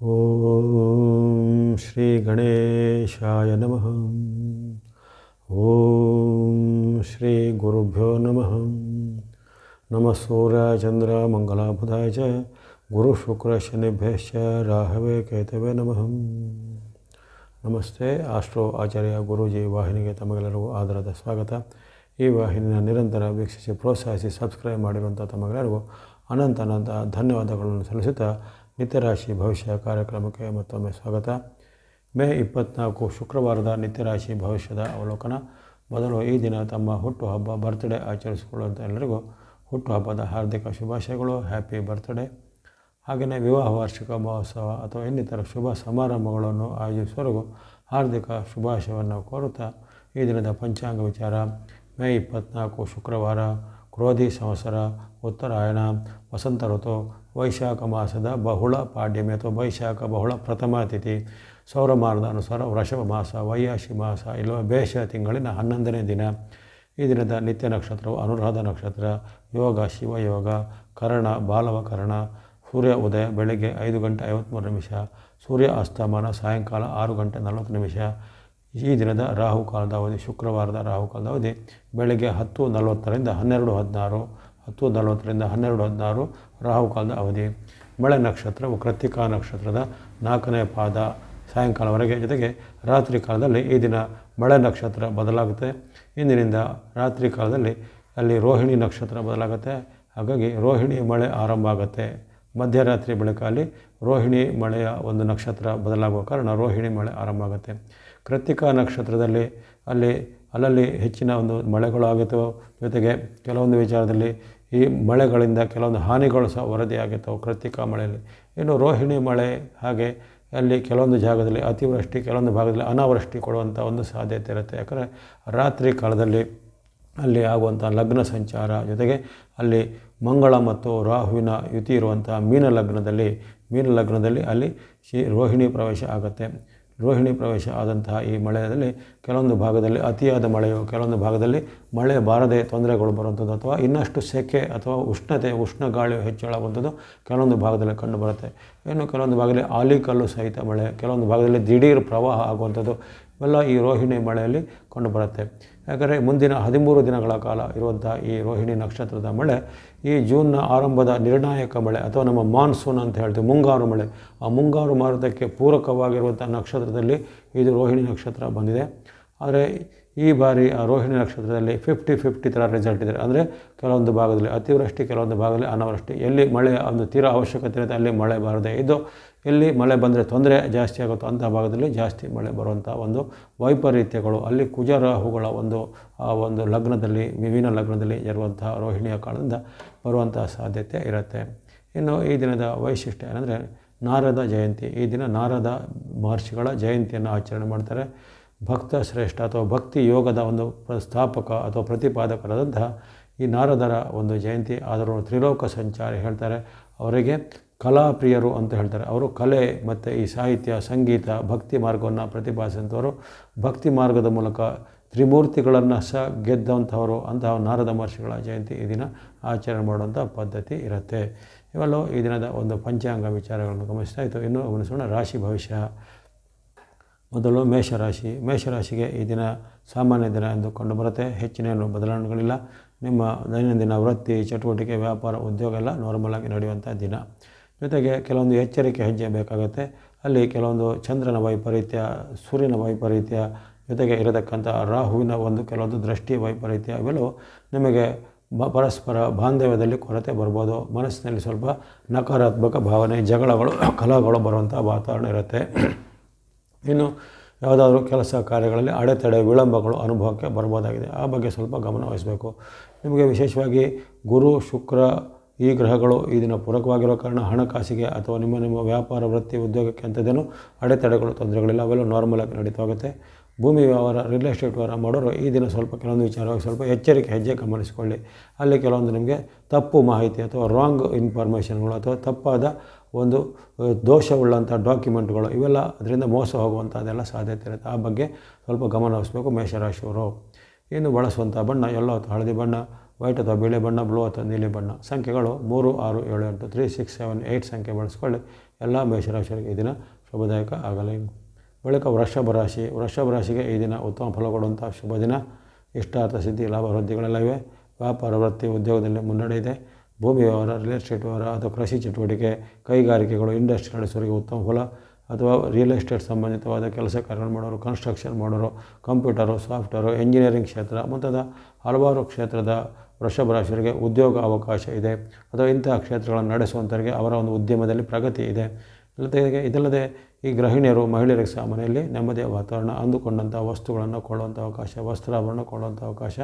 ॐ श्रीगणेशाय नमः ॐ श्रीगुरुभ्यो नमः नमः सूर्यचन्द्रमङ्गलाबुधाय च गुरुशुक्रशनिभ्यश्च ರಾಹವೇ ಕೇತವೇ ನಮಃ ನಮಸ್ತೆ ಆಸ್ಟ್ರೋ ಆಚಾರ್ಯ ಗುರೂಜಿ ವಾಹಿನಿಗೆ ತಮಗೆಲ್ಲರಿಗೂ ಆದರದ ಸ್ವಾಗತ ಈ ವಾಹಿನಿನ ನಿರಂತರ ವೀಕ್ಷಿಸಿ ಪ್ರೋತ್ಸಾಹಿಸಿ ಸಬ್ಸ್ಕ್ರೈಬ್ ಮಾಡಿರುವಂಥ ತಮಗೆಲ್ಲರಿಗೂ ಅನಂತ ಅನಂತ ಧನ್ಯವಾದಗಳನ್ನು ಸಲ್ಲಿಸುತ್ತಾ ನಿತ್ಯರಾಶಿ ಭವಿಷ್ಯ ಕಾರ್ಯಕ್ರಮಕ್ಕೆ ಮತ್ತೊಮ್ಮೆ ಸ್ವಾಗತ. ಮೇ ಇಪ್ಪತ್ನಾಲ್ಕು ಶುಕ್ರವಾರದ ನಿತ್ಯರಾಶಿ ಭವಿಷ್ಯದ ಅವಲೋಕನ. ಮೊದಲು ಈ ದಿನ ತಮ್ಮ ಹುಟ್ಟುಹಬ್ಬ ಬರ್ತ್ಡೇ ಆಚರಿಸಿಕೊಳ್ಳುವಂಥ ಎಲ್ಲರಿಗೂ ಹುಟ್ಟುಹಬ್ಬದ ಹಾರ್ದಿಕ ಶುಭಾಶಯಗಳು ಹ್ಯಾಪಿ ಬರ್ತ್ಡೇ ಹಾಗೆಯೇ ವಿವಾಹ, ವಾರ್ಷಿಕ ಮಹೋತ್ಸವ ಅಥವಾ ಇನ್ನಿತರ ಶುಭ ಸಮಾರಂಭಗಳನ್ನು ಆಯೋಜಿಸುವವರೆಗೂ ಹಾರ್ದಿಕ ಶುಭಾಶಯವನ್ನು ಕೋರುತ್ತಾ ಈ ದಿನದ ಪಂಚಾಂಗ ವಿಚಾರ. ಮೇ ಇಪ್ಪತ್ನಾಲ್ಕು ಶುಕ್ರವಾರ ಕ್ರೋಧಿ ಸಂವತ್ಸರ ಉತ್ತರಾಯಣ ವಸಂತ ಋತು ವೈಶಾಖ ಮಾಸದ ಬಹುಳ ಪಾಡ್ಯಮಿ ಅಥವಾ ವೈಶಾಖ ಬಹುಳ ಪ್ರಥಮ ತಿಥಿ. ಸೌರಮಾನದ ಅನುಸಾರ ವೃಷಭ ಮಾಸ, ವೈಯಾಶಿ ಮಾಸ ಇಲ್ಲವೇ ಬೇಷ ತಿಂಗಳಿನ ಹನ್ನೊಂದನೇ ದಿನ. ಈ ದಿನದ ನಿತ್ಯ ನಕ್ಷತ್ರವು ಅನುರಾಧ ನಕ್ಷತ್ರ, ಯೋಗ, ಶಿವಯೋಗ, ಕರ್ಣ, ಬಾಲವ ಕರ್ಣ, ಸೂರ್ಯ ಉದಯ, ಬೆಳಗ್ಗೆ ಐದು ಗಂಟೆ ಐವತ್ತ್ಮೂರು ನಿಮಿಷ ಸೂರ್ಯ ಅಸ್ತಮಾನ ಸಾಯಂಕಾಲ ಆರು ಗಂಟೆ ನಲವತ್ತು ನಿಮಿಷ ಈ ದಿನದ ರಾಹುಕಾಲದ ಅವಧಿ ಶುಕ್ರವಾರದ ರಾಹುಕಾಲದ ಅವಧಿ ಬೆಳಗ್ಗೆ ಹತ್ತು ನಲವತ್ತರಿಂದ ಹನ್ನೆರಡು ಹದಿನಾರು, ಹತ್ತು ನಲವತ್ತರಿಂದ ಹನ್ನೆರಡು ಹದಿನಾರು ರಾಹುಕಾಲದ ಅವಧಿ. ಮಳೆ ನಕ್ಷತ್ರವು ಕೃತಿಕಾ ನಕ್ಷತ್ರದ ನಾಲ್ಕನೇ ಪಾದ ಸಾಯಂಕಾಲವರೆಗೆ ಜೊತೆಗೆ ರಾತ್ರಿ ಕಾಲದಲ್ಲಿ ಈ ದಿನ ಮಳೆ ನಕ್ಷತ್ರ ಬದಲಾಗುತ್ತೆ. ಇಂದಿನಿಂದ ರಾತ್ರಿ ಕಾಲದಲ್ಲಿ ಅಲ್ಲಿ ರೋಹಿಣಿ ನಕ್ಷತ್ರ ಬದಲಾಗುತ್ತೆ. ಹಾಗಾಗಿ ರೋಹಿಣಿ ಮಳೆ ಆರಂಭ ಆಗುತ್ತೆ. ಮಧ್ಯರಾತ್ರಿ ಬಳಿಕಲ್ಲಿ ರೋಹಿಣಿ ಮಳೆಯ ಒಂದು ನಕ್ಷತ್ರ ಬದಲಾಗುವ ಕಾರಣ ರೋಹಿಣಿ ಮಳೆ ಆರಂಭ ಆಗುತ್ತೆ. ಕೃತ್ತಿಕಾ ನಕ್ಷತ್ರದಲ್ಲಿ ಅಲ್ಲಿ, ಅಲ್ಲಲ್ಲಿ ಹೆಚ್ಚಿನ ಒಂದು ಮಳೆಗಳು ಆಗುತ್ತವೆ ಜೊತೆಗೆ ಕೆಲವೊಂದು ವಿಚಾರದಲ್ಲಿ ಈ ಮಳೆಗಳಿಂದ ಕೆಲವೊಂದು ಹಾನಿಗಳು ಸಹ ವರದಿಯಾಗುತ್ತವೆ ಕೃತಿಕಾ ಮಳೆಯಲ್ಲಿ. ಇನ್ನು ರೋಹಿಣಿ ಮಳೆ ಹಾಗೆ ಅಲ್ಲಿ ಕೆಲವೊಂದು ಜಾಗದಲ್ಲಿ ಅತಿವೃಷ್ಟಿ, ಕೆಲವೊಂದು ಭಾಗದಲ್ಲಿ ಅನಾವೃಷ್ಟಿ ಕೊಡುವಂಥ ಒಂದು ಸಾಧ್ಯತೆ ಇರುತ್ತೆ. ಯಾಕಂದರೆ ರಾತ್ರಿ ಕಾಲದಲ್ಲಿ ಅಲ್ಲಿ ಆಗುವಂಥ ಲಗ್ನ ಸಂಚಾರ, ಜೊತೆಗೆ ಅಲ್ಲಿ ಮಂಗಳ ಮತ್ತು ರಾಹುವಿನ ಯುತಿ ಇರುವಂಥ ಮೀನ ಲಗ್ನದಲ್ಲಿ ಮೀನ ಲಗ್ನದಲ್ಲಿ ಅಲ್ಲಿ ಶ್ರೀ ರೋಹಿಣಿ ಪ್ರವೇಶ ಆಗುತ್ತೆ. ರೋಹಿಣಿ ಪ್ರವೇಶ ಆದಂತಹ ಈ ಮಳೆಯಲ್ಲಿ ಕೆಲವೊಂದು ಭಾಗದಲ್ಲಿ ಅತಿಯಾದ ಮಳೆಯು, ಕೆಲವೊಂದು ಭಾಗದಲ್ಲಿ ಮಳೆ ಬಾರದೆ ತೊಂದರೆಗಳು ಬರುವಂಥದ್ದು ಅಥವಾ ಇನ್ನಷ್ಟು ಸೆಕೆ ಅಥವಾ ಉಷ್ಣತೆ, ಉಷ್ಣ ಗಾಳಿಯು ಹೆಚ್ಚಳಾಗುವಂಥದ್ದು ಕೆಲವೊಂದು ಭಾಗದಲ್ಲಿ ಕಂಡುಬರುತ್ತೆ ಇನ್ನು ಕೆಲವೊಂದು ಭಾಗದಲ್ಲಿ ಆಲಿಕಲ್ಲು ಸಹಿತ ಮಳೆ, ಕೆಲವೊಂದು ಭಾಗದಲ್ಲಿ ದಿಢೀರ್ ಪ್ರವಾಹ ಆಗುವಂಥದ್ದು ಇವೆಲ್ಲ ಈ ರೋಹಿಣಿ ಮಳೆಯಲ್ಲಿ ಕಂಡುಬರುತ್ತೆ ಯಾಕಂದರೆ ಮುಂದಿನ ಹದಿಮೂರು ದಿನಗಳ ಕಾಲ ಇರುವಂಥ ಈ ರೋಹಿಣಿ ನಕ್ಷತ್ರದ ಮಳೆ, ಈ ಜೂನ್ನ ಆರಂಭದ ನಿರ್ಣಾಯಕ ಮಳೆ ಅಥವಾ ನಮ್ಮ ಮಾನ್ಸೂನ್ ಅಂತ ಹೇಳ್ತೀವಿ, ಮುಂಗಾರು ಮಳೆ. ಆ ಮುಂಗಾರು ಮಾರುತಕ್ಕೆ ಪೂರಕವಾಗಿರುವಂಥ ನಕ್ಷತ್ರದಲ್ಲಿ ಇದು ರೋಹಿಣಿ ನಕ್ಷತ್ರ ಬಂದಿದೆ. ಆದರೆ ಈ ಬಾರಿ ಆ ರೋಹಿಣಿ ನಕ್ಷತ್ರದಲ್ಲಿ ಫಿಫ್ಟಿ ಫಿಫ್ಟಿ ಥರ ರಿಸಲ್ಟ್ ಇದೆ. ಅಂದರೆ ಕೆಲವೊಂದು ಭಾಗದಲ್ಲಿ ಅತಿವೃಷ್ಟಿ, ಕೆಲವೊಂದು ಭಾಗದಲ್ಲಿ ಅನಾವೃಷ್ಟಿ. ಎಲ್ಲಿ ಮಳೆ ಒಂದು ತೀರಾ ಅವಶ್ಯಕತೆ ಇರುತ್ತೆ, ಅಲ್ಲಿ ಮಳೆ ಬಾರದೆ ಇದು. ಎಲ್ಲಿ ಮಳೆ ಬಂದರೆ ತೊಂದರೆ ಜಾಸ್ತಿ ಆಗುತ್ತೋ ಅಂಥ ಭಾಗದಲ್ಲಿ ಜಾಸ್ತಿ ಮಳೆ ಬರುವಂಥ ಒಂದು ವೈಪರೀತ್ಯಗಳು. ಅಲ್ಲಿ ಕುಜರಾಹುಗಳ ಒಂದು, ಆ ಒಂದು ಲಗ್ನದಲ್ಲಿ ವಿವಿನ ಲಗ್ನದಲ್ಲಿ ಇರುವಂಥ ರೋಹಿಣಿಯ ಕಾಲದಿಂದ ಬರುವಂಥ ಸಾಧ್ಯತೆ ಇರುತ್ತೆ. ಇನ್ನು ಈ ದಿನದ ವೈಶಿಷ್ಟ್ಯ ಏನಂದರೆ ನಾರದ ಜಯಂತಿ. ಈ ದಿನ ನಾರದ ಮಹರ್ಷಿಗಳ ಜಯಂತಿಯನ್ನು ಆಚರಣೆ ಮಾಡ್ತಾರೆ. ಭಕ್ತ ಶ್ರೇಷ್ಠ ಅಥವಾ ಭಕ್ತಿ ಯೋಗದ ಒಂದು ಸ್ಥಾಪಕ ಅಥವಾ ಪ್ರತಿಪಾದಕರಾದಂತಹ ಈ ನಾರದರ ಒಂದು ಜಯಂತಿ ಆದರೂ ತ್ರಿಲೋಕ ಸಂಚಾರಿ ಹೇಳ್ತಾರೆ. ಅವರಿಗೆ ಕಲಾಪ್ರಿಯರು ಅಂತ ಹೇಳ್ತಾರೆ. ಅವರು ಕಲೆ ಮತ್ತು ಈ ಸಾಹಿತ್ಯ, ಸಂಗೀತ, ಭಕ್ತಿ ಮಾರ್ಗವನ್ನು ಪ್ರತಿಪಾದಿಸಿದಂಥವರು. ಭಕ್ತಿ ಮಾರ್ಗದ ಮೂಲಕ ತ್ರಿಮೂರ್ತಿಗಳನ್ನು ಸಹ ಗೆದ್ದಂಥವರು, ಅಂತಹ ನಾರದ ಮಹರ್ಷಿಗಳ ಜಯಂತಿ ಈ ದಿನ ಆಚರಣೆ ಮಾಡುವಂಥ ಪದ್ಧತಿ ಇರುತ್ತೆ. ಇವೆಲ್ಲವೂ ಈ ದಿನದ ಒಂದು ಪಂಚಾಂಗ ವಿಚಾರಗಳನ್ನು ಗಮನಿಸ್ತಾ ಇತ್ತು. ಇನ್ನು ಗಮನಿಸೋಣ ರಾಶಿ ಭವಿಷ್ಯ. ಮೊದಲು ಮೇಷರಾಶಿ. ಮೇಷರಾಶಿಗೆ ಈ ದಿನ ಸಾಮಾನ್ಯ ದಿನ ಎಂದು ಕಂಡುಬರುತ್ತೆ ಹೆಚ್ಚಿನೇನು ಬದಲಾವಣೆಗಳಿಲ್ಲ. ನಿಮ್ಮ ದೈನಂದಿನ ವೃತ್ತಿ, ಚಟುವಟಿಕೆ, ವ್ಯಾಪಾರ, ಉದ್ಯೋಗ ಎಲ್ಲ ನಾರ್ಮಲಾಗಿ ನಡೆಯುವಂಥ ದಿನ. ಜೊತೆಗೆ ಕೆಲವೊಂದು ಎಚ್ಚರಿಕೆ ಹೆಜ್ಜೆ ಬೇಕಾಗುತ್ತೆ. ಅಲ್ಲಿ ಕೆಲವೊಂದು ಚಂದ್ರನ ವೈಪರೀತ್ಯ, ಸೂರ್ಯನ ವೈಪರೀತ್ಯ, ಜೊತೆಗೆ ಇರತಕ್ಕಂಥ ರಾಹುವಿನ ಒಂದು ಕೆಲವೊಂದು ದೃಷ್ಟಿ ವೈಪರೀತ್ಯ ಇವೆಲ್ಲವೂ ನಿಮಗೆ ಬ, ಪರಸ್ಪರ ಬಾಂಧವ್ಯದಲ್ಲಿ ಕೊರತೆ ಬರ್ಬೋದು. ಮನಸ್ಸಿನಲ್ಲಿ ಸ್ವಲ್ಪ ನಕಾರಾತ್ಮಕ ಭಾವನೆ, ಜಗಳಗಳು, ಕಲಹಗಳು ಬರುವಂಥ ವಾತಾವರಣ ಇರುತ್ತೆ. ಇನ್ನು ಯಾವುದಾದ್ರೂ ಕೆಲಸ ಕಾರ್ಯಗಳಲ್ಲಿ ಅಡೆತಡೆ, ವಿಳಂಬಗಳು ಅನುಭವಕ್ಕೆ ಬರ್ಬೋದಾಗಿದೆ. ಆ ಬಗ್ಗೆ ಸ್ವಲ್ಪ ಗಮನ ವಹಿಸಬೇಕು. ನಿಮಗೆ ವಿಶೇಷವಾಗಿ ಗುರು, ಶುಕ್ರ ಈ ಗ್ರಹಗಳು ಈ ದಿನ ಪೂರಕವಾಗಿರೋ ಕಾರಣ ಹಣಕಾಸಿಗೆ ಅಥವಾ ನಿಮ್ಮ ನಿಮ್ಮ ವ್ಯಾಪಾರ, ವೃತ್ತಿ, ಉದ್ಯೋಗಕ್ಕೆ ಅಂಥದ್ದೇನು ಅಡೆತಡೆಗಳು, ತೊಂದರೆಗಳಿಲ್ಲ. ಅವೆಲ್ಲ ನಾರ್ಮಲಾಗಿ ನಡೀತಾ ಹೋಗುತ್ತೆ. ಭೂಮಿ ವ್ಯವಹಾರ ರಿಯಲ್ ಎಸ್ಟೇಟ್ ವ್ಯವಹಾರ ಮಾಡೋರು ಈ ದಿನ ಸ್ವಲ್ಪ ಕೆಲವೊಂದು ವಿಚಾರವಾಗಿ ಸ್ವಲ್ಪ ಎಚ್ಚರಿಕೆ, ಹೆಜ್ಜೆ ಗಮನಿಸಿಕೊಳ್ಳಿ. ಅಲ್ಲಿ ಕೆಲವೊಂದು ನಿಮಗೆ ತಪ್ಪು ಮಾಹಿತಿ ಅಥವಾ ರಾಂಗ್ ಇನ್ಫಾರ್ಮೇಷನ್ಗಳು ಅಥವಾ ತಪ್ಪಾದ ಒಂದು ದೋಷವುಳ್ಳಂಥ ಡಾಕ್ಯುಮೆಂಟ್ಗಳು ಇವೆಲ್ಲ ಅದರಿಂದ ಮೋಸ ಹೋಗುವಂಥದ್ದೆಲ್ಲ ಸಾಧ್ಯತೆ ಇರುತ್ತೆ. ಆ ಬಗ್ಗೆ ಸ್ವಲ್ಪ ಗಮನ ಹರಿಸಬೇಕು ಮೇಷರಾಶಿಯವರು. ಇನ್ನು ಬಳಸುವಂಥ ಬಣ್ಣ, ಎಲ್ಲೋ ಹಳದಿ ಬಣ್ಣ ವೈಟ್ ಅಥವಾ ಬಿಳಿ ಬಣ್ಣ, ಬ್ಲೂ ಅಥವಾ ನೀಲಿ ಬಣ್ಣ. ಸಂಖ್ಯೆಗಳು ಮೂರು, ಆರು, ಏಳು, ಎಂಟು, ತ್ರೀ, ಸಿಕ್ಸ್, ಸೆವೆನ್ ಏಯ್ಟ್ ಸಂಖ್ಯೆ ಬಳಸ್ಕೊಳ್ಳಿ. ಎಲ್ಲ ಮೇಷರಾಶಿಯವರಿಗೆ ಈ ದಿನ ಶುಭದಾಯಕ ಆಗಲಿ. ಬಳಿಕ ವೃಷಭ ರಾಶಿ. ವೃಷಭ ರಾಶಿಗೆ ಈ ದಿನ ಉತ್ತಮ ಫಲ ಕೊಡುವಂಥ ಶುಭ ದಿನ. ಇಷ್ಟಾರ್ಥ ಸಿದ್ಧಿ, ಲಾಭ, ವೃದ್ಧಿಗಳೆಲ್ಲ ಇವೆ. ವ್ಯಾಪಾರ, ವೃತ್ತಿ, ಉದ್ಯೋಗದಲ್ಲಿ ಮುನ್ನಡೆ ಇದೆ. ಭೂಮಿ ವ್ಯವಹಾರ ರಿಯಲ್ ಎಸ್ಟೇಟ್ ವ್ಯವಹಾರ ಅಥವಾ ಕೃಷಿ ಚಟುವಟಿಕೆ, ಕೈಗಾರಿಕೆಗಳು ಇಂಡಸ್ಟ್ರಿ ನಡೆಸೋರಿಗೆ ಉತ್ತಮ ಫಲ. ಅಥವಾ ರಿಯಲ್ ಎಸ್ಟೇಟ್ ಸಂಬಂಧಿತವಾದ ಕೆಲಸ ಕಾರ್ಯಗಳು ಮಾಡೋರು ಕನ್ಸ್ಟ್ರಕ್ಷನ್ ಮಾಡೋರು ಕಂಪ್ಯೂಟರು ಸಾಫ್ಟ್ವೇರು ಎಂಜಿನಿಯರಿಂಗ್ ಕ್ಷೇತ್ರ, ಮುಂತಾದ ಹಲವಾರು ಕ್ಷೇತ್ರದ ವೃಷಭ ರಾಶಿಯವರಿಗೆ ಉದ್ಯೋಗ ಅವಕಾಶ ಇದೆ ಅಥವಾ ಇಂತಹ ಕ್ಷೇತ್ರಗಳನ್ನು ನಡೆಸುವಂಥವರಿಗೆ ಅವರ ಒಂದು ಉದ್ಯಮದಲ್ಲಿ ಪ್ರಗತಿ ಇದೆ. ಜೊತೆಗೆ ಇದಲ್ಲದೆ ಈ ಗೃಹಿಣಿಯರು, ಮಹಿಳೆಯರಿಗೆ ಸಹ ಮನೆಯಲ್ಲಿ ನೆಮ್ಮದಿಯ ವಾತಾವರಣ ಅಂದುಕೊಂಡಂಥ ವಸ್ತುಗಳನ್ನು ಕೊಳ್ಳುವಂಥ ಅವಕಾಶ, ವಸ್ತ್ರಾಭರಣ ಕೊಳ್ಳುವಂಥ ಅವಕಾಶ,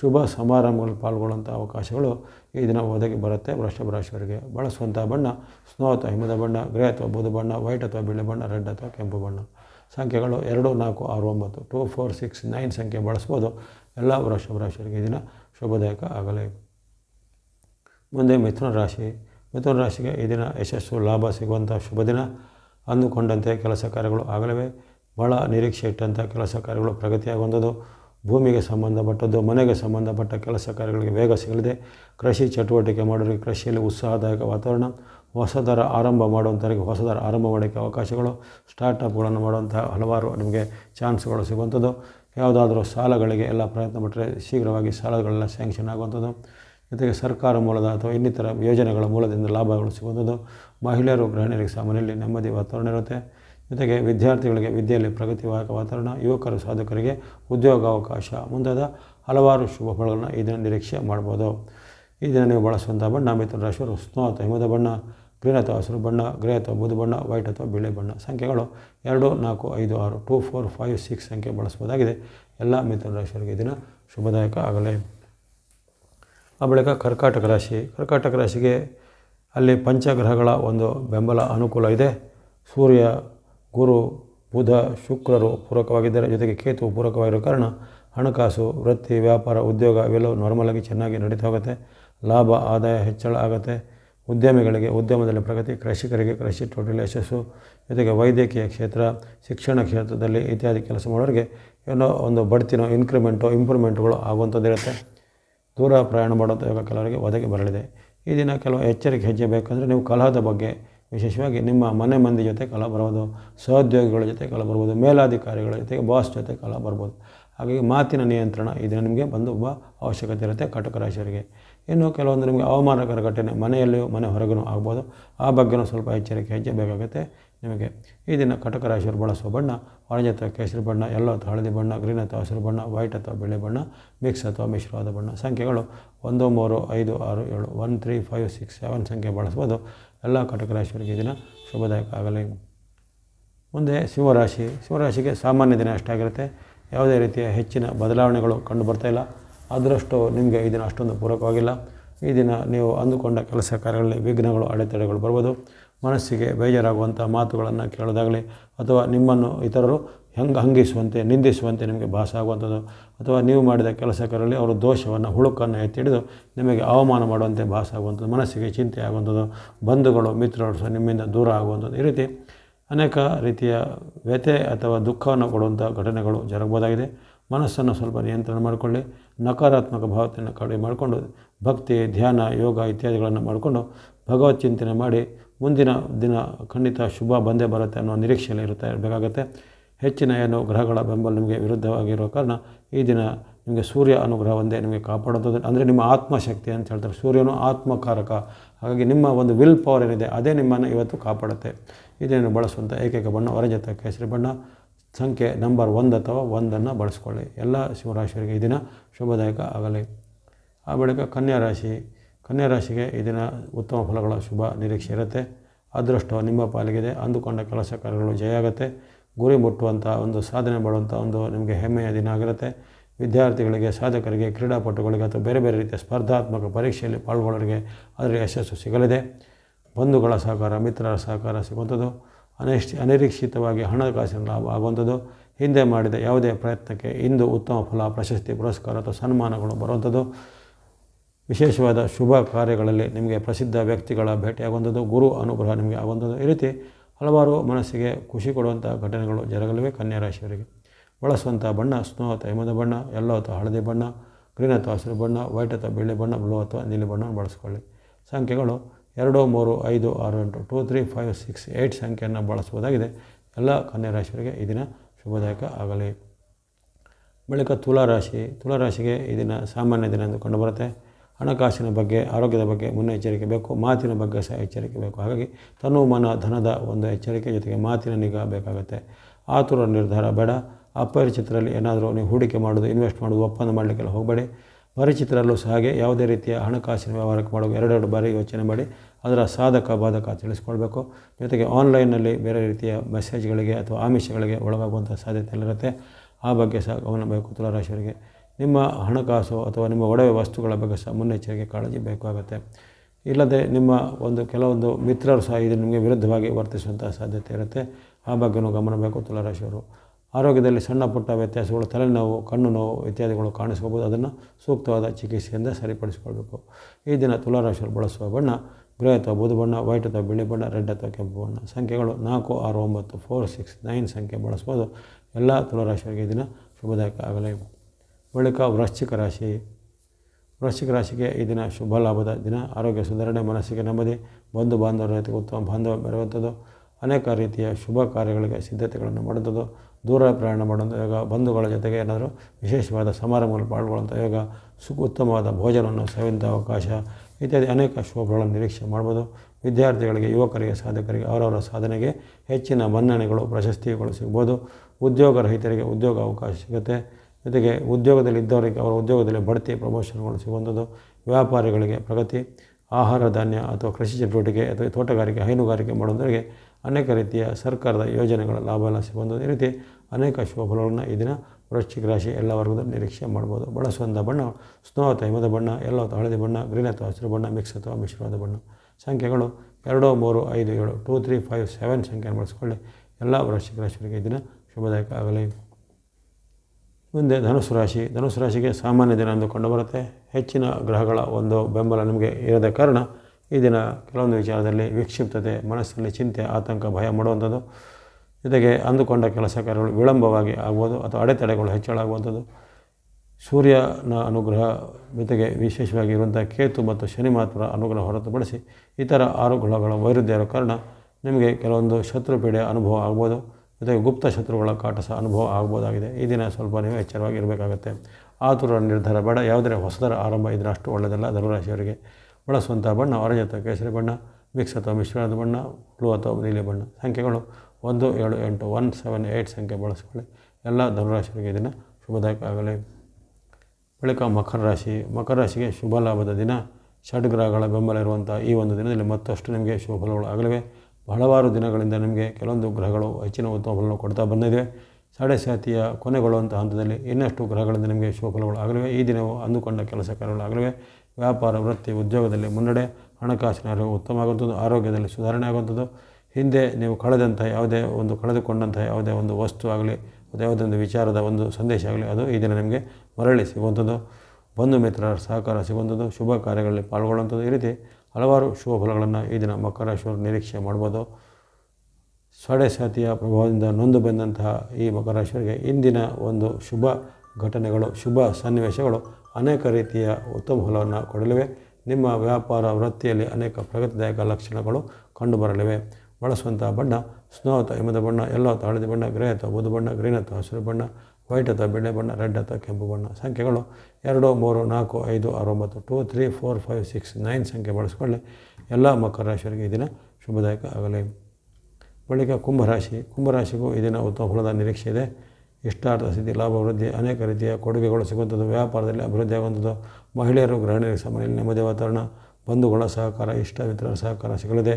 ಶುಭ ಸಮಾರಂಭಗಳು ಪಾಲ್ಗೊಳ್ಳುವಂಥ ಅವಕಾಶಗಳು ಈ ದಿನ ಒದಗಿ ಬರುತ್ತೆ. ವೃಷಭ ರಾಶಿಯವರಿಗೆ ಬಳಸುವಂಥ ಬಣ್ಣ, ಸ್ನೋ ಅಥವಾ ಹಿಮದ ಬಣ್ಣ, ಗ್ರೇ ಅಥವಾ ಬೂದು ಬಣ್ಣ, ವೈಟ್ ಅಥವಾ ಬಿಳಿ ಬಣ್ಣ, ರೆಡ್ ಅಥವಾ ಕೆಂಪು ಬಣ್ಣ. ಸಂಖ್ಯೆಗಳು ಎರಡು, ನಾಲ್ಕು, ಆರು, ಒಂಬತ್ತು, ಟೂ, ಫೋರ್, ಸಿಕ್ಸ್, ನೈನ್ ಸಂಖ್ಯೆ ಬಳಸ್ಬೋದು. ಎಲ್ಲ ವೃಷಭ ರಾಶಿಯವರಿಗೆ ಈ ದಿನ ಶುಭದಾಯಕ ಆಗಲಿ. ಮುಂದೆ ಮಿಥುನ ರಾಶಿ. ಮಿಥುನ ರಾಶಿಗೆ ಈ ದಿನ ಯಶಸ್ಸು, ಲಾಭ ಸಿಗುವಂಥ ಶುಭ ದಿನ. ಅಂದುಕೊಂಡಂತೆ ಕೆಲಸ ಕಾರ್ಯಗಳು ಆಗಲಿವೆ. ಭಾಳ ನಿರೀಕ್ಷೆ ಇಟ್ಟಂಥ ಕೆಲಸ ಕಾರ್ಯಗಳು ಪ್ರಗತಿಯಾಗುವಂಥದ್ದು. ಭೂಮಿಗೆ ಸಂಬಂಧಪಟ್ಟದ್ದು, ಮನೆಗೆ ಸಂಬಂಧಪಟ್ಟ ಕೆಲಸ ಕಾರ್ಯಗಳಿಗೆ ವೇಗ ಸಿಗಲಿದೆ. ಕೃಷಿ ಚಟುವಟಿಕೆ ಮಾಡೋರಿಗೆ ಕೃಷಿಯಲ್ಲಿ ಉತ್ಸಾಹದಾಯಕ ವಾತಾವರಣ. ಹೊಸದರ ಆರಂಭ ಮಾಡುವಂಥವರಿಗೆ ಹೊಸದರ ಆರಂಭ ಮಾಡೋಕ್ಕೆ ಅವಕಾಶಗಳು. ಸ್ಟಾರ್ಟಪ್ಗಳನ್ನು ಮಾಡುವಂಥ ಹಲವಾರು ನಿಮಗೆ ಚಾನ್ಸ್ಗಳು ಸಿಗುವಂಥದ್ದು. ಯಾವುದಾದ್ರೂ ಸಾಲಗಳಿಗೆ ಎಲ್ಲ ಪ್ರಯತ್ನ ಪಟ್ಟರೆ ಶೀಘ್ರವಾಗಿ ಸಾಲಗಳೆಲ್ಲ ಸ್ಯಾಂಕ್ಷನ್ ಆಗುವಂಥದ್ದು. ಜೊತೆಗೆ ಸರ್ಕಾರ ಮೂಲದ ಅಥವಾ ಇನ್ನಿತರ ಯೋಜನೆಗಳ ಮೂಲದಿಂದ ಲಾಭಗಳು ಸಿಗುವಂಥದ್ದು ಮಹಿಳೆಯರು, ಗೃಹಿಣಿಯರಿಗೆ ಸಾಮಾನ್ಯದಲ್ಲಿ ನೆಮ್ಮದಿ ವಾತಾವರಣ ಇರುತ್ತೆ. ಜೊತೆಗೆ ವಿದ್ಯಾರ್ಥಿಗಳಿಗೆ ವಿದ್ಯೆಯಲ್ಲಿ ಪ್ರಗತಿವಾಹಕ ವಾತಾವರಣ, ಯುವಕರು, ಸಾಧಕರಿಗೆ ಉದ್ಯೋಗಾವಕಾಶ ಮುಂತಾದ ಹಲವಾರು ಶುಭ ಫಲಗಳನ್ನು ಈ ದಿನ ನಿರೀಕ್ಷೆ ಮಾಡ್ಬೋದು. ಈ ದಿನ ನೀವು ಬಳಸುವಂಥ ಬಣ್ಣ, ಮಿಥುನ ರಾಶಿಯವರು ಸ್ನೋ ಅಥವಾ ಹಿಮದ ಬಣ್ಣ. ಗ್ರೀನ್ ಅಥವಾ ಹಸಿರು ಬಣ್ಣ, ಗ್ರೇ ಅಥವಾ ಬೂದು ಬಣ್ಣ, ವೈಟ್ ಅಥವಾ ಬಿಳಿ ಬಣ್ಣ. ಸಂಖ್ಯೆಗಳು ಎರಡು, ನಾಲ್ಕು, ಐದು, ಆರು, ಟೂ, ಫೋರ್, ಫೈವ್, ಸಿಕ್ಸ್ ಸಂಖ್ಯೆ ಬಳಸ್ಬೋದಾಗಿದೆ. ಎಲ್ಲ ಮಿಥುನ ರಾಶಿಯವರಿಗೆ ದಿನ ಶುಭದಾಯಕ ಆಗಲಿ. ಆ ಬಳಿಕ ಕರ್ಕಾಟಕ ರಾಶಿ. ಕರ್ಕಾಟಕ ರಾಶಿಗೆ ಅಲ್ಲಿ ಪಂಚಗ್ರಹಗಳ ಒಂದು ಬೆಂಬಲ ಅನುಕೂಲ ಇದೆ. ಸೂರ್ಯ, ಗುರು, ಬುಧ, ಶುಕ್ರರು ಪೂರಕವಾಗಿದ್ದಾರೆ. ಜೊತೆಗೆ ಕೇತು ಪೂರಕವಾಗಿರೋ ಕಾರಣ ಹಣಕಾಸು, ವೃತ್ತಿ, ವ್ಯಾಪಾರ, ಉದ್ಯೋಗ ಇವೆಲ್ಲವೂ ನಾರ್ಮಲಾಗಿ ಚೆನ್ನಾಗಿ ನಡೀತಾ ಹೋಗುತ್ತೆ. ಲಾಭ, ಆದಾಯ ಹೆಚ್ಚಳ ಆಗುತ್ತೆ. ಉದ್ಯಮಿಗಳಿಗೆ, ಉದ್ಯಮದಲ್ಲಿ ಪ್ರಗತಿ, ಕೃಷಿಕರಿಗೆ, ಕೃಷಿ ಟೋಟಲ್ ಯಶಸ್ಸು, ಜೊತೆಗೆ ವೈದ್ಯಕೀಯ ಕ್ಷೇತ್ರ, ಶಿಕ್ಷಣ ಕ್ಷೇತ್ರದಲ್ಲಿ ಇತ್ಯಾದಿ ಕೆಲಸ ಮಾಡೋರಿಗೆ ಏನೋ ಒಂದು ಬಡ್ತಿನೋ ಇನ್ಕ್ರಿಮೆಂಟೋ ಇಂಪ್ರೂವ್ಮೆಂಟ್ಗಳು ಆಗುವಂಥದ್ದಿರುತ್ತೆ ದೂರ ಪ್ರಯಾಣ ಮಾಡುವಂಥ ಯೋಗ ಕೆಲವರಿಗೆ ಒದಗಿ ಬರಲಿದೆ. ಈ ದಿನ ಕೆಲವು ಎಚ್ಚರಿಕೆ ಹೆಜ್ಜೆ ಬೇಕಂದರೆ ನೀವು ಕಲಹದ ಬಗ್ಗೆ ವಿಶೇಷವಾಗಿ ನಿಮ್ಮ ಮನೆ ಮಂದಿ ಜೊತೆ ಕಲಹ ಬರ್ಬೋದು ಸಹೋದ್ಯೋಗಿಗಳ ಜೊತೆ ಕಲಹ ಬರ್ಬೋದು ಮೇಲಾಧಿಕಾರಿಗಳ ಜೊತೆಗೆ ಬಾಸ್ ಜೊತೆ ಕಲಹ ಬರ್ಬೋದು ಹಾಗಾಗಿ ಮಾತಿನ ನಿಯಂತ್ರಣ ಇದನ್ನು ನಿಮಗೆ ಬಂದು ಅವಶ್ಯಕತೆ ಇರುತ್ತೆ. ಕಟಕ ರಾಶಿಯವರಿಗೆ. ಇನ್ನು ಕೆಲವೊಂದು ನಿಮಗೆ ಅವಮಾನಕರ ಘಟನೆ, ಮನೆಯಲ್ಲಿಯೂ ಮನೆ ಹೊರಗೂ ಆಗ್ಬೋದು. ಆ ಬಗ್ಗೆನೂ ಸ್ವಲ್ಪ ಎಚ್ಚರಿಕೆ ಹೆಜ್ಜೆ ಬೇಕಾಗುತ್ತೆ ನಿಮಗೆ ಈ ದಿನ ಕಟಕ ರಾಶಿಯವರು ಬಳಸುವ ಬಣ್ಣ ಆರೆಂಜ್ ಅಥವಾ ಕೇಸರಿ ಬಣ್ಣ ಎಲ್ಲೋ ಅಥವಾ ಹಳದಿ ಬಣ್ಣ ಗ್ರೀನ್ ಅಥವಾ ಹಸಿರು ಬಣ್ಣ ವೈಟ್ ಅಥವಾ ಬಿಳಿ ಬಣ್ಣ ಮಿಕ್ಸ್ ಅಥವಾ ಮಿಶ್ರವಾದ ಬಣ್ಣ. ಸಂಖ್ಯೆಗಳು ಒಂದು, ಮೂರು, ಐದು, ಆರು, ಏಳು one three five six seven ಸಂಖ್ಯೆ ಬಳಸ್ಬೋದು. ಎಲ್ಲ ಕಟಕ ರಾಶಿಯವರಿಗೆ ಈ ದಿನ ಶುಭದಾಯಕ ಆಗಲಿ. ಮುಂದೆ ಶಿವರಾಶಿ. ಶಿವರಾಶಿಗೆ ಸಾಮಾನ್ಯ ದಿನ ಅಷ್ಟಾಗಿರುತ್ತೆ ಯಾವುದೇ ರೀತಿಯ ಹೆಚ್ಚಿನ ಬದಲಾವಣೆಗಳು ಕಂಡು ಬರ್ತಾಯಿಲ್ಲ ಅದರಷ್ಟು ನಿಮಗೆ ಈ ದಿನ ಅಷ್ಟೊಂದು ಪೂರಕವಾಗಿಲ್ಲ. ಈ ದಿನ ನೀವು ಅಂದುಕೊಂಡ ಕೆಲಸ ಕಾರ್ಯಗಳಲ್ಲಿ ವಿಘ್ನಗಳು, ಅಡೆತಡೆಗಳು ಬರ್ಬೋದು. ಮನಸ್ಸಿಗೆ ಬೇಜಾರಾಗುವಂಥ ಮಾತುಗಳನ್ನು ಕೇಳೋದಾಗಲಿ, ಅಥವಾ ನಿಮ್ಮನ್ನು ಇತರರು ಹೆಂಗೆ ಹಂಗಿಸುವಂತೆ, ನಿಂದಿಸುವಂತೆ ನಿಮಗೆ ಭಾಸ ಆಗುವಂಥದ್ದು ಅಥವಾ ನೀವು ಮಾಡಿದ ಕೆಲಸ ಕಾರ್ಯಗಳಲ್ಲಿ ಅವರು ದೋಷವನ್ನು, ಹುಳುಕನ್ನು ಎತ್ತಿಡಿದು ನಿಮಗೆ ಅವಮಾನ ಮಾಡುವಂತೆ ಭಾಸ ಆಗುವಂಥದ್ದು ಮನಸ್ಸಿಗೆ ಚಿಂತೆ ಆಗುವಂಥದ್ದು, ಬಂಧುಗಳು, ಮಿತ್ರರು ಸಹ ನಿಮ್ಮಿಂದ ದೂರ ಆಗುವಂಥದ್ದು ಈ ರೀತಿ ಅನೇಕ ರೀತಿಯ ವ್ಯಥೆ ಅಥವಾ ದುಃಖವನ್ನು ಕೊಡುವಂಥ ಘಟನೆಗಳು ಜರಗಬಹುದಾಗಿದೆ. ಮನಸ್ಸನ್ನು ಸ್ವಲ್ಪ ನಿಯಂತ್ರಣ ಮಾಡಿಕೊಳ್ಳಿ, ನಕಾರಾತ್ಮಕ ಭಾವತೆಯನ್ನು ಕಡಿಮೆ ಮಾಡಿಕೊಂಡು, ಭಕ್ತಿ, ಧ್ಯಾನ, ಯೋಗ ಇತ್ಯಾದಿಗಳನ್ನು ಮಾಡಿಕೊಂಡು ಭಗವತ್ ಚಿಂತನೆ ಮಾಡಿ, ಮುಂದಿನ ದಿನ ಖಂಡಿತ ಶುಭ ಬಂದೇ ಬರುತ್ತೆ ಅನ್ನೋ ನಿರೀಕ್ಷೆಯಲ್ಲಿ ಇರುತ್ತಾ ಇರಬೇಕಾಗತ್ತೆ. ಹೆಚ್ಚಿನ ಏನು ಗ್ರಹಗಳ ಬೆಂಬಲ ನಿಮಗೆ ವಿರುದ್ಧವಾಗಿರೋ ಕಾರಣ ಈ ದಿನ ನಿಮಗೆ ಸೂರ್ಯ ಅನುಗ್ರಹ ಒಂದೇ ನಿಮಗೆ ಕಾಪಾಡೋದು ಅಂದರೆ ನಿಮ್ಮ ಆತ್ಮಶಕ್ತಿ ಅಂತ ಹೇಳ್ತಾರೆ. ಸೂರ್ಯನು ಆತ್ಮಕಾರಕ. ಹಾಗಾಗಿ ನಿಮ್ಮ ಒಂದು ವಿಲ್ ಪವರ್ ಏನಿದೆ, ಅದೇ ನಿಮ್ಮನ್ನು ಇವತ್ತು ಕಾಪಾಡುತ್ತೆ. ಇದನ್ನು ಬಳಸುವಂಥ ಏಕೈಕ ಬಣ್ಣ ಹೊರಜತ ಕೇಸರಿ ಬಣ್ಣ. ಸಂಖ್ಯೆ ನಂಬರ್ ಒಂದು ಅಥವಾ ಒಂದನ್ನು ಬಳಸ್ಕೊಳ್ಳಿ. ಎಲ್ಲ ಶಿವರಾಶಿಯವರಿಗೆ ಈ ದಿನ ಶುಭದಾಯಕ ಆಗಲಿ. ಆ ಬಳಿಕ ಕನ್ಯಾ ರಾಶಿ. ಕನ್ಯಾ ರಾಶಿಗೆ ಈ ದಿನ ಉತ್ತಮ ಫಲಗಳ ಶುಭ ನಿರೀಕ್ಷೆ ಇರುತ್ತೆ. ಅದೃಷ್ಟ ನಿಮ್ಮ ಪಾಲಿಗಿದೆ. ಅಂದುಕೊಂಡ ಕೆಲಸ ಕಾರ್ಯಗಳು ಜಯ ಆಗುತ್ತೆ. ಗುರಿ ಮುಟ್ಟುವಂಥ ಒಂದು ಸಾಧನೆ ಮಾಡುವಂಥ ಒಂದು ನಿಮಗೆ ಹೆಮ್ಮೆಯ ದಿನ ಆಗಿರುತ್ತೆ. ವಿದ್ಯಾರ್ಥಿಗಳಿಗೆ, ಸಾಧಕರಿಗೆ, ಕ್ರೀಡಾಪಟುಗಳಿಗೆ ಅಥವಾ ಬೇರೆ ಬೇರೆ ರೀತಿಯ ಸ್ಪರ್ಧಾತ್ಮಕ ಪರೀಕ್ಷೆಯಲ್ಲಿ ಪಾಲ್ಗೊಳ್ಳೋರಿಗೆ ಅದರ ಯಶಸ್ಸು ಸಿಗಲಿದೆ. ಬಂಧುಗಳ ಸಹಕಾರ, ಮಿತ್ರರ ಸಹಕಾರ ಸಿಗುವಂಥದ್ದು. ಅನಿಶ್ಚ ಅನಿರೀಕ್ಷಿತವಾಗಿ ಹಣಕಾಸಿನ ಲಾಭ ಆಗುವಂಥದ್ದು, ಹಿಂದೆ ಮಾಡಿದ ಯಾವುದೇ ಪ್ರಯತ್ನಕ್ಕೆ ಇಂದು ಉತ್ತಮ ಫಲ, ಪ್ರಶಸ್ತಿ, ಪುರಸ್ಕಾರ ಅಥವಾ ಸನ್ಮಾನಗಳು ಬರುವಂಥದ್ದು. ವಿಶೇಷವಾದ ಶುಭ ಕಾರ್ಯಗಳಲ್ಲಿ ನಿಮಗೆ ಪ್ರಸಿದ್ಧ ವ್ಯಕ್ತಿಗಳ ಭೇಟಿಯಾಗುವಂಥದ್ದು ಗುರು ಅನುಗ್ರಹ ನಿಮಗೆ ಆಗುವಂಥದ್ದು. ಈ ರೀತಿ ಹಲವಾರು ಮನಸ್ಸಿಗೆ ಖುಷಿ ಕೊಡುವಂಥ ಘಟನೆಗಳು ಜರಗಲಿವೆ ಕನ್ಯಾ ರಾಶಿಯವರಿಗೆ. ಬಳಸುವಂಥ ಬಣ್ಣ ಸ್ನೋ ಅಥವಾ ಹಿಮದ ಬಣ್ಣ, ಎಲ್ಲೋ ಅಥವಾ ಹಳದಿ ಬಣ್ಣ ಗ್ರೀನ್ ಅಥವಾ ಹಸಿರು ಬಣ್ಣ, ವೈಟ್ ಅಥವಾ ಬಿಳಿ ಬಣ್ಣ, ಬ್ಲೂ ಅಥವಾ ನೀಲಿ ಬಣ್ಣವನ್ನು ಬಳಸ್ಕೊಳ್ಳಿ. ಸಂಖ್ಯೆಗಳು ಎರಡು, ಮೂರು, ಐದು, ಆರು, ಎಂಟು, two, three, five, six eight ಸಂಖ್ಯೆಯನ್ನು ಬಳಸುವುದಾಗಿದೆ ಎಲ್ಲ ಕನ್ಯಾ ರಾಶಿಯವರಿಗೆ ಈ ದಿನ ಶುಭದಾಯಕ ಆಗಲಿ. ಬಳಿಕ ತುಲಾರಾಶಿ ತುಲಾರಾಶಿಗೆ ಈ ದಿನ ಸಾಮಾನ್ಯ ದಿನ ಎಂದು ಕಂಡುಬರುತ್ತೆ ಹಣಕಾಸಿನ ಬಗ್ಗೆ, ಆರೋಗ್ಯದ ಬಗ್ಗೆ ಮುನ್ನೆಚ್ಚರಿಕೆ ಬೇಕು. ಮಾತಿನ ಬಗ್ಗೆ ಸಹ ಎಚ್ಚರಿಕೆ ಬೇಕು. ಹಾಗಾಗಿ ತನು ಮನ ಧನದ ಒಂದು ಎಚ್ಚರಿಕೆ ಜೊತೆಗೆ ಮಾತಿನ ನಿಗಾ ಬೇಕಾಗುತ್ತೆ. ಆತುರ ನಿರ್ಧಾರ ಬೇಡ. ಅಪರಿಚಿತರಲ್ಲಿ ಏನಾದರೂ ನೀವು ಹೂಡಿಕೆ ಮಾಡೋದು ಇನ್ವೆಸ್ಟ್ ಮಾಡೋದು ಒಪ್ಪಂದ ಮಾಡಲಿಕ್ಕೆಲ್ಲ ಹೋಗಬೇಡಿ. ಪರಿಚಿತರಲ್ಲೂ ಸಹ ಹಾಗೆ ಯಾವುದೇ ರೀತಿಯ ಹಣಕಾಸಿನ ವ್ಯವಹಾರಕ್ಕೆ ಮಾಡುವ ಎರಡೆರಡು ಬಾರಿ ಯೋಚನೆ ಮಾಡಿ ಅದರ ಸಾಧಕ ಬಾಧಕ ತಿಳಿಸ್ಕೊಳ್ಬೇಕು. ಜೊತೆಗೆ ಆನ್ಲೈನ್ನಲ್ಲಿ ಬೇರೆ ರೀತಿಯ ಮೆಸೇಜ್ಗಳಿಗೆ ಅಥವಾ ಆಮಿಷಗಳಿಗೆ ಒಳಗಾಗುವಂಥ ಸಾಧ್ಯತೆ ಇರುತ್ತೆ. ಆ ಬಗ್ಗೆ ಸಹ ಗಮನ ಬೇಕು ತುಲಾರಾಶಿಯವರಿಗೆ. ನಿಮ್ಮ ಹಣಕಾಸು ಅಥವಾ ನಿಮ್ಮ ಒಡವೆ ವಸ್ತುಗಳ ಬಗ್ಗೆ ಸಹ ಮುನ್ನೆಚ್ಚರಿಕೆ ಕಾಳಜಿ ಬೇಕಾಗುತ್ತೆ. ಇಲ್ಲದೆ ನಿಮ್ಮ ಒಂದು ಕೆಲವೊಂದು ಮಿತ್ರರು ಸಹ ಇದು ನಿಮಗೆ ವಿರುದ್ಧವಾಗಿ ವರ್ತಿಸುವಂಥ ಸಾಧ್ಯತೆ ಇರುತ್ತೆ. ಆ ಬಗ್ಗೆನೂ ಗಮನ ಬೇಕು ತುಲಾರಾಶಿಯವರು. ಆರೋಗ್ಯದಲ್ಲಿ ಸಣ್ಣ ಪುಟ್ಟ ವ್ಯತ್ಯಾಸಗಳು, ತಲೆನೋವು ಕಣ್ಣು ನೋವು ಇತ್ಯಾದಿಗಳು ಕಾಣಿಸ್ಕೋಬೋದು. ಅದನ್ನು ಸೂಕ್ತವಾದ ಚಿಕಿತ್ಸೆಯಿಂದ ಸರಿಪಡಿಸಿಕೊಳ್ಬೇಕು. ಈ ದಿನ ತುಲಾರಾಶಿಯವರು ಬಳಸುವ ಬಣ್ಣ ಗ್ರೇ ಅಥವಾ ಬುಧ ಬಣ್ಣ, ವೈಟ್ ಅಥವಾ ಬಿಳಿ ಬಣ್ಣ, ರೆಡ್ ಅಥವಾ ಕೆಂಪು ಬಣ್ಣ. ಸಂಖ್ಯೆಗಳು ನಾಲ್ಕು, ಆರು, ಒಂಬತ್ತು, ಫೋರ್, ಸಿಕ್ಸ್, ನೈನ್ ಸಂಖ್ಯೆ ಬಳಸ್ಬೋದು. ಎಲ್ಲ ತುಲಾರಾಶಿಯವರಿಗೆ ಈ ದಿನ ಶುಭದಾಯಕ ಆಗಲೇ. ಬಳಿಕ ವೃಶ್ಚಿಕ ರಾಶಿ. ವೃಶ್ಚಿಕ ರಾಶಿಗೆ ಈ ದಿನ ಶುಭ ಲಾಭದ ದಿನ. ಆರೋಗ್ಯ ಸುಧಾರಣೆ, ಮನಸ್ಸಿಗೆ ನೆಮ್ಮದಿ, ಬಂಧು ಬಾಂಧವರ ಉತ್ತಮ ಬಾಂಧವ್ಯ ಬೆರೆಯುವಂಥದ್ದು ಅನೇಕ ರೀತಿಯ ಶುಭ ಕಾರ್ಯಗಳಿಗೆ ಸಿದ್ಧತೆಗಳನ್ನು ಮಾಡುವಂಥದ್ದು. ದೂರ ಪ್ರಯಾಣ ಮಾಡುವಂಥ ಯೋಗ, ಬಂಧುಗಳ ಜೊತೆಗೆ ಏನಾದರೂ ವಿಶೇಷವಾದ ಸಮಾರಂಭಗಳು ಪಾಲ್ಗೊಳ್ಳುವಂಥ ಯೋಗ, ಸುಖ ಉತ್ತಮವಾದ ಭೋಜನವನ್ನು ಸೇವಿಸುವಂಥ ಅವಕಾಶ, ಇತ್ಯಾದಿ ಅನೇಕ ಶುಭಗಳನ್ನು ನಿರೀಕ್ಷೆ ಮಾಡ್ಬೋದು. ವಿದ್ಯಾರ್ಥಿಗಳಿಗೆ, ಯುವಕರಿಗೆ, ಸಾಧಕರಿಗೆ ಅವರವರ ಸಾಧನೆಗೆ ಹೆಚ್ಚಿನ ಮನ್ನಣೆಗಳು, ಪ್ರಶಸ್ತಿಗಳು ಸಿಗ್ಬೋದು. ಉದ್ಯೋಗ ರಹಿತರಿಗೆ ಉದ್ಯೋಗ ಅವಕಾಶ ಸಿಗುತ್ತೆ. ಜೊತೆಗೆ ಉದ್ಯೋಗದಲ್ಲಿ ಇದ್ದವರಿಗೆ ಅವರ ಉದ್ಯೋಗದಲ್ಲಿ ಬಡ್ತಿ ಪ್ರಮೋಷನ್ಗಳು ಸಿಗುವಂಥದ್ದು. ವ್ಯಾಪಾರಿಗಳಿಗೆ ಪ್ರಗತಿ ಆಹಾರ ಧಾನ್ಯ ಅಥವಾ ಕೃಷಿ ಚಟುವಟಿಕೆ ಅಥವಾ ತೋಟಗಾರಿಕೆ, ಹೈನುಗಾರಿಕೆ ಮಾಡುವವರಿಗೆ ಅನೇಕ ರೀತಿಯ ಸರ್ಕಾರದ ಯೋಜನೆಗಳ ಲಾಭ ಸಿಗುವಂಥದ್ದು. ಈ ರೀತಿ ಅನೇಕ ಶುಭ ಫಲಗಳನ್ನು ಈ ದಿನ ವೃಶ್ಚಿಕ ರಾಶಿ ಎಲ್ಲ ವರ್ಗದ ನಿರೀಕ್ಷೆ ಮಾಡ್ಬೋದು. ಬಳಸುವಂಥ ಬಣ್ಣ, ಸ್ನೋ ಅಥವಾ ಹಿಮದ ಬಣ್ಣ, ಎಲ್ಲ ಅಥವಾ ಹಳದಿ ಬಣ್ಣ, ಗ್ರೀನ್ ಅಥವಾ ಹಸಿರು ಬಣ್ಣ, ಮಿಕ್ಸ್ ಅಥವಾ ಮಿಶ್ರವಾದ ಬಣ್ಣ. ಸಂಖ್ಯೆಗಳು ಎರಡು, ಮೂರು, ಐದು, ಏಳು, ಟೂ, ತ್ರೀ, ಫೈವ್, ಸೆವೆನ್ ಸಂಖ್ಯೆಯನ್ನು ಬಳಸಿಕೊಳ್ಳಿ. ಎಲ್ಲ ವೃಶ್ಚಿಕ ರಾಶಿಗಳಿಗೆ ಈ ದಿನ ಶುಭದಾಯಕ ಆಗಲಿ. ಮುಂದೆ ಧನುಸು ರಾಶಿ, ಧನುಸು ರಾಶಿಗೆ ಸಾಮಾನ್ಯ ದಿನ ಎಂದು ಬರುತ್ತೆ. ಹೆಚ್ಚಿನ ಗ್ರಹಗಳ ಒಂದು ಬೆಂಬಲ ನಿಮಗೆ ಇರದ ಕಾರಣ ಈ ದಿನ ಕೆಲವೊಂದು ವಿಚಾರದಲ್ಲಿ ವಿಕ್ಷಿಪ್ತತೆ ಮನಸ್ಸಿನಲ್ಲಿ ಚಿಂತೆ, ಆತಂಕ, ಭಯ ಮಾಡುವಂಥದ್ದು. ಜೊತೆಗೆ ಅಂದುಕೊಂಡ ಕೆಲಸ ಕಾರ್ಯಗಳು ವಿಳಂಬವಾಗಿ ಆಗ್ಬೋದು ಅಥವಾ ಅಡೆತಡೆಗಳು ಹೆಚ್ಚಳ ಆಗುವಂಥದ್ದು ಸೂರ್ಯನ ಅನುಗ್ರಹ ಜೊತೆಗೆ ವಿಶೇಷವಾಗಿ ಇರುವಂಥ ಕೇತು ಮತ್ತು ಶನಿ ಮಾತ್ರ ಅನುಗ್ರಹ ಹೊರತುಪಡಿಸಿ ಇತರ ಆರು ಗ್ರಹಗಳ ವೈರುಧ್ಯ ಇರೋ ಕಾರಣ ನಿಮಗೆ ಕೆಲವೊಂದು ಶತ್ರುಪೀಡೆ ಅನುಭವ ಆಗ್ಬೋದು. ಜೊತೆಗೆ ಗುಪ್ತ ಶತ್ರುಗಳ ಕಾಟ ಸಹ ಅನುಭವ ಆಗ್ಬೋದಾಗಿದೆ. ಈ ದಿನ ಸ್ವಲ್ಪ ನೀವು ಎಚ್ಚರವಾಗಿ ಇರಬೇಕಾಗತ್ತೆ. ಆತುರ ನಿರ್ಧಾರ ಬೇಡ. ಯಾವುದೇ ಹೊಸದರ ಆರಂಭ ಇದ್ದರೆ ಅಷ್ಟು ಒಳ್ಳೆಯದಲ್ಲ ಧನುರಾಶಿಯವರಿಗೆ ಬಳಸುವಂಥ ಬಣ್ಣ ಆರೆಂಜ್ ಅಥವಾ ಕೇಸರಿ ಬಣ್ಣ ಮಿಕ್ಸ್ ಅಥವಾ ಮಿಶ್ರಣದ ಬಣ್ಣ ಬ್ಲೂ ಅಥವಾ ನೀಲಿ ಬಣ್ಣ. ಸಂಖ್ಯೆಗಳು ಒಂದು, ಏಳು, ಎಂಟು, ಒನ್, ಸೆವೆನ್ ಏಯ್ಟ್ ಸಂಖ್ಯೆ ಬಳಸಿಕೊಳ್ಳಿ. ಎಲ್ಲ ಧನುರಾಶಿಯವರಿಗೆ ಇದನ್ನು ದಿನ ಶುಭದಾಯಕ ಆಗಲಿ. ಬಳಿಕ ಮಕರ ರಾಶಿ. ಮಕರ ರಾಶಿಗೆ ಶುಭ ಲಾಭದ ದಿನ. ಷಡ್ಗ್ರಹಗಳ ಬೆಂಬಲ ಇರುವಂಥ ಈ ಒಂದು ದಿನದಲ್ಲಿ ಮತ್ತಷ್ಟು ನಿಮಗೆ ಶುಭ ಫಲಗಳು ಆಗಲಿವೆ. ಹಲವಾರು ದಿನಗಳಿಂದ ನಿಮಗೆ ಕೆಲವೊಂದು ಗ್ರಹಗಳು ಹೆಚ್ಚಿನ ಉತ್ತಮ ಫಲವನ್ನು ಕೊಡ್ತಾ ಬಂದಿದೆ. ಸಾಡೆ ಸಾತಿಯ ಕೊನೆಗೊಳ್ಳುವಂಥ ಹಂತದಲ್ಲಿ ಇನ್ನಷ್ಟು ಗ್ರಹಗಳಿಂದ ನಿಮಗೆ ಶುಭ ಫಲಗಳು ಆಗಲಿವೆ. ಈ ದಿನವು ಅಂದುಕೊಂಡ ಕೆಲಸ ಕಾರ್ಯಗಳು ಆಗಲಿವೆ ವ್ಯಾಪಾರ, ವೃತ್ತಿ, ಉದ್ಯೋಗದಲ್ಲಿ ಮುನ್ನಡೆ, ಹಣಕಾಸಿನ ಅರಿವು ಉತ್ತಮ ಆಗುವಂಥದ್ದು, ಆರೋಗ್ಯದಲ್ಲಿ ಸುಧಾರಣೆ ಆಗುವಂಥದ್ದು. ಹಿಂದೆ ನೀವು ಕಳೆದಂಥ ಯಾವುದೇ ಒಂದು, ಕಳೆದುಕೊಂಡಂಥ ಯಾವುದೇ ಒಂದು ವಸ್ತು ಆಗಲಿ, ಯಾವುದೇ ಒಂದು ವಿಚಾರದ ಒಂದು ಸಂದೇಶ ಆಗಲಿ, ಅದು ಈ ದಿನ ನಿಮಗೆ ಮರಳಿ ಸಿಗುವಂಥದ್ದು. ಬಂಧು ಮಿತ್ರರ ಸಹಕಾರ ಸಿಗುವಂಥದ್ದು. ಶುಭ ಕಾರ್ಯಗಳಲ್ಲಿ ಪಾಲ್ಗೊಳ್ಳುವಂಥದ್ದು. ಈ ರೀತಿ ಹಲವಾರು ಶುಭ ಫಲಗಳನ್ನು ಈ ದಿನ ಮಕರ ರಾಶಿಯವರು ನಿರೀಕ್ಷೆ ಮಾಡ್ಬೋದು. ಸಡೆ ಸಾತಿಯ ಪ್ರಭಾವದಿಂದ ನೊಂದು ಬಂದಂತಹ ಈ ಮಕರ ರಾಶಿಯವರಿಗೆ ಇಂದಿನ ಒಂದು ಶುಭ ಘಟನೆಗಳು, ಶುಭ ಸನ್ನಿವೇಶಗಳು ಅನೇಕ ರೀತಿಯ ಉತ್ತಮ ಫಲವನ್ನು ಕೊಡಲಿವೆ. ನಿಮ್ಮ ವ್ಯಾಪಾರ ವೃತ್ತಿಯಲ್ಲಿ ಅನೇಕ ಪ್ರಗತಿದಾಯಕ ಲಕ್ಷಣಗಳು ಕಂಡುಬರಲಿವೆ. ಬಳಸುವಂತಹ ಬಣ್ಣ ಸ್ನೋ ಅಥವಾ ಹಿಮದ ಬಣ್ಣ ಎಲ್ಲೋ ಹಳದಿ ಬಣ್ಣ ಗ್ರೇ ಅಥವಾ ಬೂದು ಬಣ್ಣ ಗ್ರೀನ್ ಅಥವಾ ಹಸಿರು ಬಣ್ಣ ವೈಟ್ ಅಥವಾ ಬಿಳಿ ಬಣ್ಣ ರೆಡ್ ಅಥವಾ ಕೆಂಪು ಬಣ್ಣ ಸಂಖ್ಯೆಗಳು ಎರಡು, ಮೂರು, ನಾಲ್ಕು, ಐದು ಆರು ಒಂಬತ್ತು two, three, four, five, six, nine ಸಂಖ್ಯೆ ಬಳಸ್ಕೊಳ್ಳಿ. ಎಲ್ಲ ಮಕರ ರಾಶಿಯವರಿಗೆ ಈ ದಿನ ಶುಭದಾಯಕ ಆಗಲಿ. ಬಳಿಕ ಕುಂಭರಾಶಿ, ಕುಂಭರಾಶಿಗೂ ಈ ದಿನ ಉತ್ತಮ ಫಲದ ನಿರೀಕ್ಷೆ ಇದೆ. ಇಷ್ಟಾರ್ಥ ಸ್ಥಿತಿ ಲಾಭ, ವೃದ್ಧಿ, ಅನೇಕ ರೀತಿಯ ಕೊಡುಗೆಗಳು ಸಿಗುವಂಥದ್ದು. ವ್ಯಾಪಾರದಲ್ಲಿ ಅಭಿವೃದ್ಧಿ ಆಗುವಂಥದ್ದು. ಮಹಿಳೆಯರು ಗೃಹಿಣಿಯರಿಗೆ ಸಹ ನೆಮ್ಮದಿ ವಾತಾವರಣ, ಬಂಧುಗಳ ಸಹಕಾರ, ಇಷ್ಟ ಮಿತ್ರರ ಸಹಕಾರ ಸಿಗಲಿದೆ.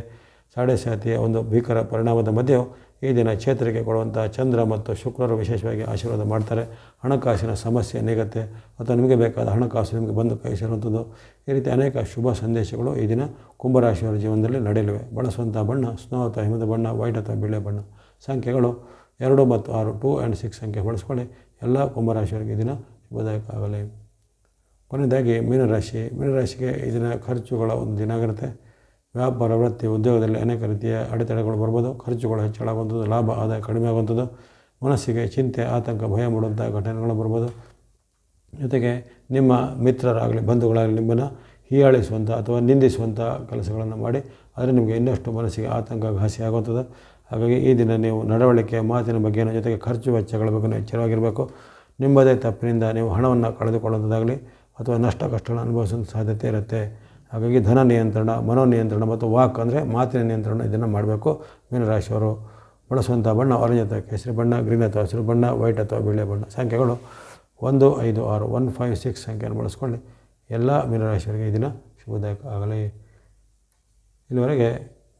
ಸಾಡೆ ಸಾತಿಯ ಒಂದು ಭೀಕರ ಪರಿಣಾಮದ ಮಧ್ಯೆಯೂ ಈ ದಿನ ಚೇತರಿಕೆ ಕೊಡುವಂಥ ಚಂದ್ರ ಮತ್ತು ಶುಕ್ರರು ವಿಶೇಷವಾಗಿ ಆಶೀರ್ವಾದ ಮಾಡ್ತಾರೆ. ಹಣಕಾಸಿನ ಸಮಸ್ಯೆ ನೀಗತ್ತೆ. ಅಥವಾ ನಿಮಗೆ ಬೇಕಾದ ಹಣಕಾಸು ನಿಮಗೆ ಬಂದು ಕೈ ಈ ರೀತಿ ಅನೇಕ ಶುಭ ಸಂದೇಶಗಳು ಈ ದಿನ ಕುಂಭರಾಶಿಯವರ ಜೀವನದಲ್ಲಿ ನಡೆಯಲಿವೆ. ಬಳಸುವಂಥ ಬಣ್ಣ ಸ್ನೋ ಅಥವಾ ಹಿಮದ ಬಣ್ಣ ವೈಟ್ ಅಥವಾ ಬಿಳೆ ಬಣ್ಣ ಸಂಖ್ಯೆಗಳು ಎರಡು ಮತ್ತು ಆರು, ಟೂ ಆ್ಯಂಡ್ ಸಿಕ್ಸ್ ಸಂಖ್ಯೆ ಬಳಸ್ಕೊಳ್ಳಿ. ಎಲ್ಲ ಕುಂಭರಾಶಿಯವರಿಗೆ ಈ ದಿನ ಶುಭದಾಯಕ ಆಗಲಿ. ಕೊನೆಯದಾಗಿ ಮೀನರಾಶಿ. ಮೀನರಾಶಿಗೆ ಈ ದಿನ ಖರ್ಚುಗಳ ಒಂದು ದಿನ ಆಗಿರುತ್ತೆ. ವ್ಯಾಪಾರ, ವೃತ್ತಿ, ಉದ್ಯೋಗದಲ್ಲಿ ಅನೇಕ ರೀತಿಯ ಅಡೆತಡೆಗಳು ಬರ್ಬೋದು. ಖರ್ಚುಗಳು ಹೆಚ್ಚಳಾಗುವಂಥದ್ದು ಲಾಭ, ಆದಾಯ ಕಡಿಮೆ ಆಗುವಂಥದ್ದು, ಮನಸ್ಸಿಗೆ ಚಿಂತೆ, ಆತಂಕ, ಭಯ ಮೂಡುವಂಥ ಘಟನೆಗಳು ಬರ್ಬೋದು. ಜೊತೆಗೆ ನಿಮ್ಮ ಮಿತ್ರರಾಗಲಿ, ಬಂಧುಗಳಾಗಲಿ ನಿಮ್ಮನ್ನು ಹೀಯಾಳಿಸುವಂಥ ಅಥವಾ ನಿಂದಿಸುವಂಥ ಕೆಲಸಗಳನ್ನು ಮಾಡಿ, ಆದರೆ ನಿಮಗೆ ಇನ್ನಷ್ಟು ಮನಸ್ಸಿಗೆ ಆತಂಕ, ಘಾಸಿ ಆಗುತ್ತದೆ ಹಾಗಾಗಿ ಈ ದಿನ ನೀವು ನಡವಳಿಕೆ, ಮಾತಿನ ಬಗ್ಗೆನೂ ಜೊತೆಗೆ ಖರ್ಚು ವೆಚ್ಚಗಳ ಬಗ್ಗೆ ಎಚ್ಚರವಾಗಿರಬೇಕು. ನಿಮ್ಮದೇ ತಪ್ಪಿನಿಂದ ನೀವು ಹಣವನ್ನು ಕಳೆದುಕೊಳ್ಳುವಂಥದ್ದಾಗಲಿ ಅಥವಾ ನಷ್ಟ, ಕಷ್ಟಗಳನ್ನು ಅನುಭವಿಸುವಂಥ ಸಾಧ್ಯತೆ ಇರುತ್ತೆ. ಹಾಗಾಗಿ ಧನ ನಿಯಂತ್ರಣ ಮನೋ ನಿಯಂತ್ರಣ ಮತ್ತು ವಾಕ್ ಅಂದರೆ ಮಾತಿನ ನಿಯಂತ್ರಣ ಇದನ್ನು ಮಾಡಬೇಕು. ಮೀನರಾಶಿಯವರು ಬಳಸುವಂಥ ಬಣ್ಣ ಆರೆಂಜ್ ಅಥವಾ ಕೇಸರಿ ಬಣ್ಣ ಗ್ರೀನ್ ಅಥವಾ ಹಸಿರು ಬಣ್ಣ ವೈಟ್ ಅಥವಾ ಬಿಳಿ ಬಣ್ಣ ಸಂಖ್ಯೆಗಳು ಒಂದು, ಐದು, ಆರು ಒನ್ ಫೈವ್ ಸಿಕ್ಸ್ ಸಂಖ್ಯೆಯನ್ನು ಬಳಸ್ಕೊಳ್ಳಿ ಎಲ್ಲ ಮೀನರಾಶಿಯವರಿಗೆ ಈ ದಿನ ಶುಭದಾಯಕ ಆಗಲಿ. ಇಲ್ಲಿವರೆಗೆ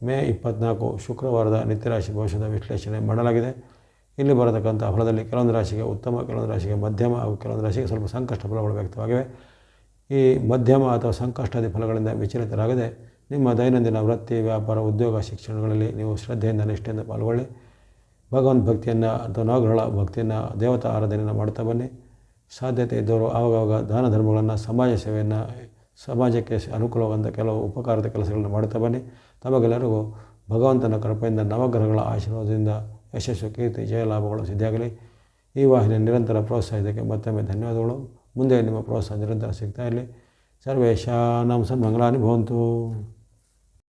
ಮೇ ಇಪ್ಪತ್ತ್ನಾಲ್ಕು ಶುಕ್ರವಾರದ ನಿತ್ಯರಾಶಿ ಭವಿಷ್ಯದ ವಿಶ್ಲೇಷಣೆ ಮಾಡಲಾಗಿದೆ. ಇಲ್ಲಿ ಬರತಕ್ಕಂಥ ಫಲದಲ್ಲಿ ಕೆಲವೊಂದು ರಾಶಿಗೆ ಉತ್ತಮ, ಕೆಲವೊಂದು ರಾಶಿಗೆ ಮಧ್ಯಮ ಹಾಗೂ ಕೆಲವೊಂದು ರಾಶಿಗೆ ಸ್ವಲ್ಪ ಸಂಕಷ್ಟ ಫಲಗಳು ವ್ಯಕ್ತವಾಗಿವೆ. ಈ ಮಧ್ಯಮ ಅಥವಾ ಸಂಕಷ್ಟಾದಿ ಫಲಗಳಿಂದ ವಿಚಲಿತರಾಗದೆ ನಿಮ್ಮ ದೈನಂದಿನ ವೃತ್ತಿ, ವ್ಯಾಪಾರ, ಉದ್ಯೋಗ, ಶಿಕ್ಷಣಗಳಲ್ಲಿ ನೀವು ಶ್ರದ್ಧೆಯಿಂದ, ನಿಷ್ಠೆಯಿಂದ ಪಾಲ್ಗೊಳ್ಳಿ. ಭಗವಂತ ಭಕ್ತಿಯನ್ನು ಅಥವಾ ನವಗ್ರಹಗಳ ಭಕ್ತಿಯನ್ನು, ದೇವತಾ ಆರಾಧನೆಯನ್ನು ಮಾಡ್ತಾ ಬನ್ನಿ. ಸಾಧ್ಯತೆ ಇದ್ದವರು ಆವಾಗವಾಗ ದಾನ ಧರ್ಮಗಳನ್ನು, ಸಮಾಜ ಸೇವೆಯನ್ನು, ಸಮಾಜಕ್ಕೆ ಅನುಕೂಲವಾದಂಥ ಕೆಲವು ಉಪಕಾರದ ಕೆಲಸಗಳನ್ನು ಮಾಡ್ತಾ ಬನ್ನಿ. ತಮಗೆಲ್ಲರಿಗೂ ಭಗವಂತನ ಕೃಪೆಯಿಂದ, ನವಗ್ರಹಗಳ ಆಶೀರ್ವಾದದಿಂದ ಯಶಸ್ಸು, ಕೀರ್ತಿ, ಜಯಲಾಭಗಳು ಸಿದ್ಧಿಯಾಗಲಿ. ಈ ವಾಹಿನಿಯ ನಿರಂತರ ಪ್ರೋತ್ಸಾಹಕ್ಕೆ ಮತ್ತೊಮ್ಮೆ ಧನ್ಯವಾದಗಳು. ಮುಂದೆ ನಿಮ್ಮ ಪ್ರೋತ್ಸಾಹ ನಿರಂತರ ಸಿಗ್ತಾ ಇರಲಿ. ಸರ್ವೇಶಾನಾಂ ಸನ್ಮಂಗಲಾನಿ ಭವಂತು.